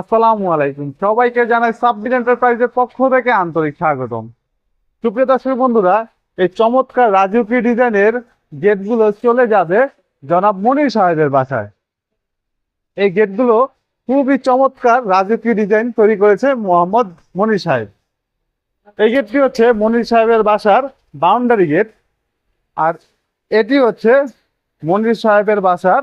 আসসালামু আলাইকুম। সবাইকে জানাই সাবমিট এন্টারপ্রাইজের পক্ষ থেকে আন্তরিক স্বাগতম। সুপ্রিয় দর্শক বন্ধুরা, এই চমৎকার রাজকীয় ডিজাইনের গেটগুলো চলে যাবে জনাব মনির সাহেবের বাসায়। এই গেটগুলো খুবই চমৎকার রাজকীয় ডিজাইন তৈরি করেছে মোহাম্মদ মনির সাহেব। এই গেটটি হচ্ছে মনির সাহেবের বাসার বাউন্ডারি গেট আর এটি হচ্ছে মনির সাহেবের বাসার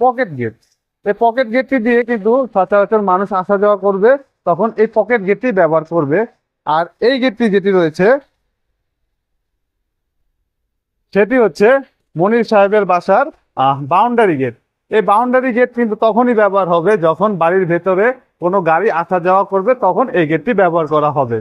পকেট গেট এই পকেট গেটটি দিয়ে কিন্তু সচরাচর মানুষ আসা যাওয়া করবে, তখন এই পকেট গেটটি ব্যবহার করবে। আর এই গেটটি যেটি রয়েছে, সেটি হচ্ছে মনির সাহেবের বাসার বাউন্ডারি গেট এই বাউন্ডারি গেট কিন্তু তখনই ব্যবহার হবে যখন বাড়ির ভেতরে কোনো গাড়ি আসা যাওয়া করবে, তখন এই গেটটি ব্যবহার করা হবে।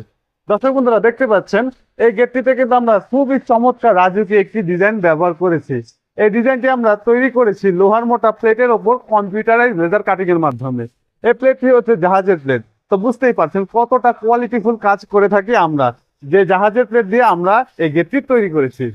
দর্শক বন্ধুরা, দেখতে পাচ্ছেন, এই গেটটিতে কিন্তু আমরা খুবই চমৎকার রাজকীয় একটি ডিজাইন ব্যবহার করেছি। এই ডিজাইনটি আমরা তৈরি করেছি লোহার মোটা প্লেটের ওপর কম্পিউটারাইজ লেজার কাটিং এর মাধ্যমে। এই প্লেটটি হচ্ছে জাহাজের প্লেট। তো বুঝতেই পারছেন কতটা কোয়ালিটিফুল কাজ করে থাকি আমরা। যে জাহাজের প্লেট দিয়ে আমরা এই গেটটি তৈরি করেছি।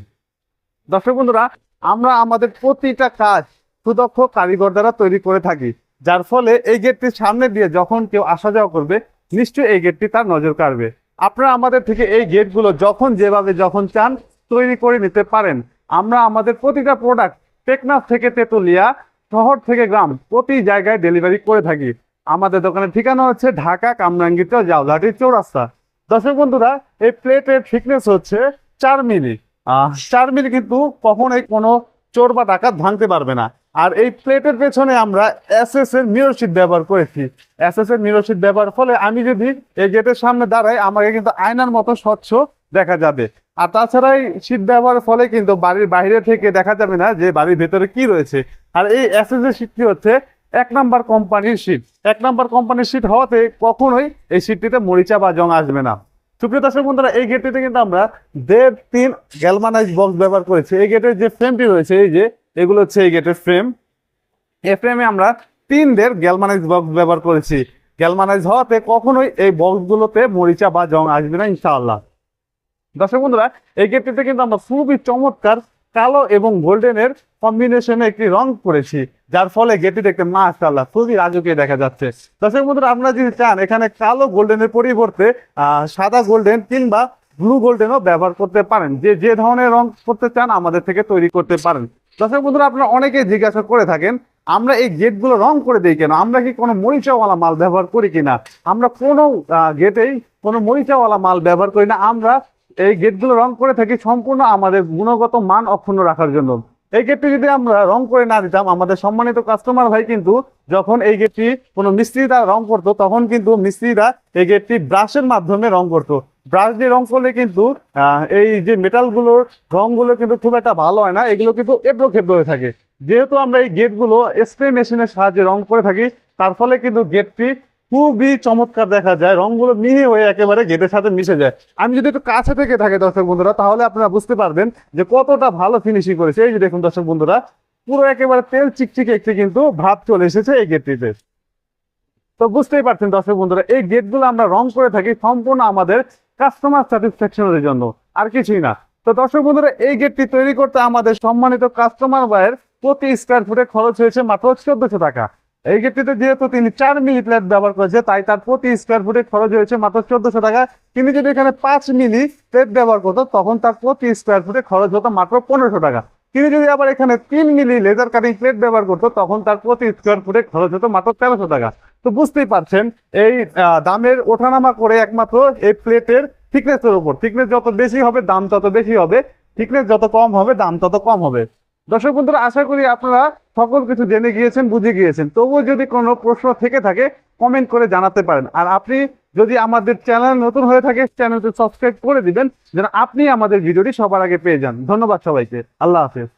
দর্শক বন্ধুরা, আমরা আমাদের প্রতিটা কাজ সুদক্ষ কারিগর দ্বারা তৈরি করে থাকি। যার ফলে এই গেটটির সামনে দিয়ে যখন কেউ আসা যাওয়া করবে, নিশ্চয়ই এই গেটটি তার নজর কাড়বে। আপনারা আমাদের থেকে এই গেটগুলো যখন যেভাবে যখন চান তৈরি করে নিতে পারেন। আমরা আমাদের প্রতিটা প্রোডাক্ট টেকনাফ থেকে তেতুলিয়া শহর থেকে গ্রাম প্রতি জায়গায় ডেলিভারি করে থাকি। আমাদের দোকানের ঠিকানা হচ্ছে ঢাকা কামরাঙ্গিত জাউলাটি চৌরাস্তা। দর্শক বন্ধুরা এই প্লেটের থিকনেস হচ্ছে চার মিলি। চার মিলি কিন্তু কখনোই কোনো চোর বা ডাকাত ভাঙতে পারবে না। আর এই প্লেটের পেছনে আমরা এস এস এর মিরর শিট ব্যবহার করেছি। এস এস এর মিরর শিট ব্যবহার ফলে আমি যদি এই গেটের সামনে দাঁড়াই আমাকে কিন্তু আয়নার মতো স্বচ্ছ দেখা যাবে। আর তাছাড়া এই শীত ব্যবহারের ফলে কিন্তু বাড়ির বাইরে থেকে দেখা যাবে না যে বাড়ির ভেতরে কি রয়েছে। আর এই এর শীটটি হচ্ছে এক নাম্বার কোম্পানির শীট এক নাম্বার কোম্পানির শীট হওয়াতে কখনোই এই শীটটিতে মরিচা বা জং আসবে না। সুপ্রিয় দর্শক বন্ধুরা, এই গেটটিতে কিন্তু আমরা দেড় তিন গ্যালমানাইজ বক্স ব্যবহার করেছি। এই গেটের যে ফ্রেমটি রয়েছে, এই যে, এগুলো হচ্ছে এই গেটের ফ্রেম এই ফ্রেমে আমরা তিন দের গ্যালমানাইজ বক্স ব্যবহার করেছি। গ্যালমানাইজ হওয়াতে কখনোই এই বক্সগুলোতে মরিচা বা জং আসবে না, ইনশাআল্লাহ। দর্শক বন্ধুরা, এই গেটটিতে কিন্তু আমরা খুবই চমৎকার কালো এবং গোল্ডেনের কম্বিনেশনে একটি রং করেছি, যার ফলে গেটটি দেখতে মাশাআল্লাহ খুবই রাজকীয় দেখা যাচ্ছে। দর্শক বন্ধুরা, আপনারা যদি চান, এখানে কালো গোল্ডেনের পরিবর্তে সাদা গোল্ডেন কিংবা ব্লু গোল্ডেনও ব্যবহার করতে পারেন। যে যে ধরনের রং করতে চান, আমাদের থেকে তৈরি করতে পারেন। দর্শক বন্ধুরা, আপনারা অনেকেই জিজ্ঞাসা করে থাকেন, আমরা এই গেটগুলো রং করে দিই কেন? আমরা কি কোনো মরিচাওয়ালা মাল ব্যবহার করি কিনা? আমরা কোনো গেটেই কোনো মরিচাওয়ালা মাল ব্যবহার করি না। আমরা এই গেটগুলো রং করে থাকি সম্পূর্ণ আমাদের গুণগত মান অক্ষুণ্ণ রাখার জন্য। এই গেটটি যদি আমরা রং করে না দিতাম, আমাদের সম্মানিত কাস্টমার ভাই কিন্তু যখন এই গেটটি কোনো মিস্ত্রি মিস্ত্রিরা রং করতো, তখন কিন্তু মিস্ত্রিরা এই গেটটি ব্রাশের মাধ্যমে রং করতো। ব্রাশ দিয়ে রং করলে কিন্তু এই যে মেটালগুলোর রংগুলো কিন্তু খুব একটা ভালো হয় না, এগুলো কিন্তু এবড়ো খেবড়ো হয়ে থাকে। যেহেতু আমরা এই গেটগুলো স্প্রে মেশিনের সাহায্যে রং করে থাকি, তার ফলে কিন্তু গেটটি খুবই চমৎকার দেখা যায়, রংগুলো মিহি হয়ে একেবারে গেটের সাথে মিশে যায়। আমি যদি একটু কাছে থেকে থাকে দর্শক বন্ধুরা, তাহলে আপনারা বুঝতে পারবেন যে কতটা ভালো ফিনিশিং করেছে। এই যে দেখুন দর্শক বন্ধুরা, পুরো একেবারে তেল চিকচিকে একটি কিন্তু ভাব চলে এসেছে এই গেটটিতে। তো বুঝতেই পারছেন দর্শক বন্ধুরা, এই গেটগুলো আমরা রং করে থাকি সম্পূর্ণ আমাদের কাস্টমার স্যাটিসফ্যাকশনের জন্য, আর কিছুই না। তো দর্শক বন্ধুরা, এই গেটটি তৈরি করতে আমাদের সম্মানিত কাস্টমার ভাইয়ের প্রতি স্কোয়ার ফুটে খরচ হয়েছে মাত্র চোদ্দশো টাকা। এই ক্ষেত্রে যেহেতু তিনি চার মিলি প্লেট ব্যবহার করেছে, তাই তার প্রতি স্কোয়ার ফুটে খরচ হয়েছে মাত্র চোদ্দশো টাকা। তিনি যদি এখানে পাঁচ মিলি প্লেট ব্যবহার করতো, তখন তার প্রতি স্কোয়ার ফুটে খরচ হতো মাত্র পনেরোশো টাকা। তিনি যদি আবার এখানে তিন মিলি লেজার কাটিং প্লেট ব্যবহার করতো, তখন তার প্রতি স্কোয়ার ফুটে খরচ হতো মাত্র তেরোশো টাকা। তো বুঝতেই পারছেন, এই দামের ওঠানামা করে একমাত্র এই প্লেটের থিকনেসের উপর। থিকনেস যত বেশি হবে, দাম তত বেশি হবে। থিকনেস যত কম হবে, দাম তত কম হবে। দর্শক বন্ধুরা, আশা করি আপনারা সকল কিছু জেনে গিয়েছেন, বুঝে গিয়েছেন। তবুও যদি কোনো প্রশ্ন থেকে থাকে কমেন্ট করে জানাতে পারেন। আর আপনি যদি আমাদের চ্যানেল নতুন হয়ে থাকে, চ্যানেলটি সাবস্ক্রাইব করে দিবেন, যেন আপনি আমাদের ভিডিওটি সবার আগে পেয়ে যান। ধন্যবাদ সবাইকে। আল্লাহ হাফেজ।